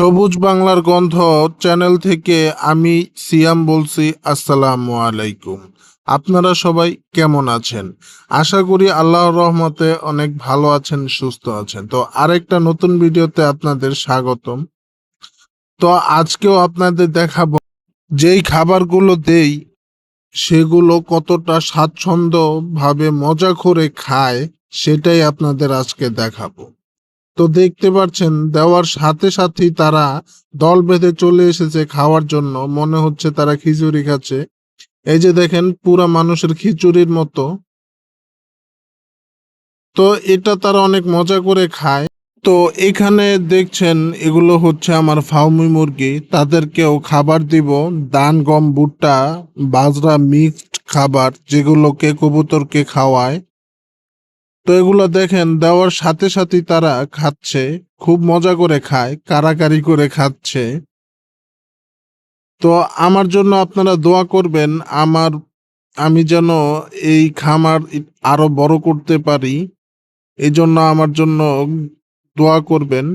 সবুজ বাংলার গন্ধ চ্যানেল থেকে আমি সিয়াম বলছি, আসসালামু আলাইকুম। আপনারা সবাই কেমন আছেন? আশা করি আল্লাহর রহমতে অনেক ভালো আছেন, সুস্থ আছেন। তো আরেকটা নতুন ভিডিওতে আপনাদের স্বাগতম। তো আজকেও আপনাদের দেখাবো, যেই খাবারগুলো দেই, সেগুলো কতটা স্বাচ্ছন্দ্য ভাবে মজা করে খায়, সেটাই আপনাদের আজকে দেখাবো। তো দেখতে পাচ্ছেন, দেওয়ার সাথে সাথেই তারা দল বেঁধে চলে এসেছে খাওয়ার জন্য। মনে হচ্ছে তারা খিচুড়ি খাচ্ছে। এই যে দেখেন, পুরা মানুষের খিচুড়ির মতো। তো এটা তারা অনেক মজা করে খায়। তো এখানে দেখছেন, এগুলো হচ্ছে আমার ফাউমি মুরগি। তাদেরকেও খাবার দিব। দান, গম, ভুট্টা, বাজরা, মিক্সড খাবার, যেগুলোকে কবুতরকে খাওয়ায়। তো এগুলো দেখেন, দেওয়ার সাথে সাথে তারা খাচ্ছে, খুব মজা করে খায়, কারাকারি করে খাচ্ছে। তো আমার জন্য আপনারা দোয়া করবেন, আমার, আমি যেন এই খামার আরও বড় করতে পারি এই জন্য আমার জন্য দোয়া করবেন।